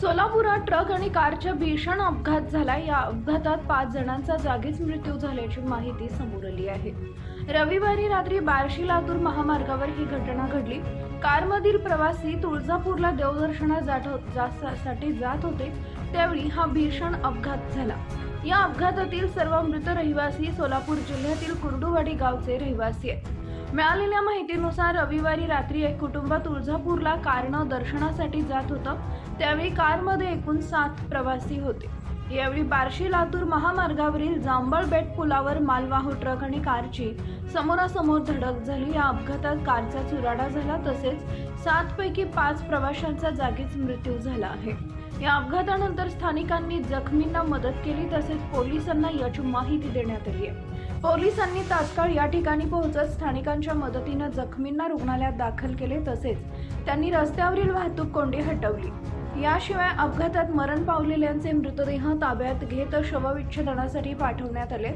सोलापुरात ट्रक आणि कारच्या भीषण अपघात झाला. या अपघातात पाच जणांचा जागीच मृत्यू झाल्याची माहिती समोर आली आहे. रविवारी रात्री बार्शी लातूर महामार्गावर ही घटना घडली. कारमधील प्रवासी तुळजापूरला देवदर्शना जात हो-, साठी जात होते. त्यावेळी हा भीषण अपघात झाला. या अपघातातील सर्व मृत रहिवासी सोलापूर जिल्ह्यातील कुर्डुवाडी गावचे रहिवासी आहेत. मिळालेल्या माहितीनुसार रविवारी रात्री एक कुटुंब तुळजापूरला कारनं दर्शनासाठी जात होतं. त्यावेळी कारमध्ये एकूण सात प्रवासी होते. यावेळी बार्शी लातूर महामार्गावरील जांभळ बेट पुलावर मालवाहू ट्रक आणि कारची समोरासमोर धडक झाली. या अपघातात कारचा चुराडा झाला. तसेच सातपैकी पाच प्रवाशांचा जागीच मृत्यू झाला आहे. या अपघातानंतर स्थानिकांनी जखमींना मदत केली. तसेच पोलिसांना याची माहिती देण्यात आली आहे. पोलिसांनी तात्काळ या ठिकाणी पोहोचत स्थानिकांच्या मदतीनं जखमींना रुग्णालयात दाखल केले तसेच त्यांनी रस्त्यावरील वाहतूक कोंडी हटवली. याशिवाय अपघातात मरण पावलेल्यांचे मृतदेह ताब्यात घेत शवविच्छेदनासाठी पाठवण्यात आले.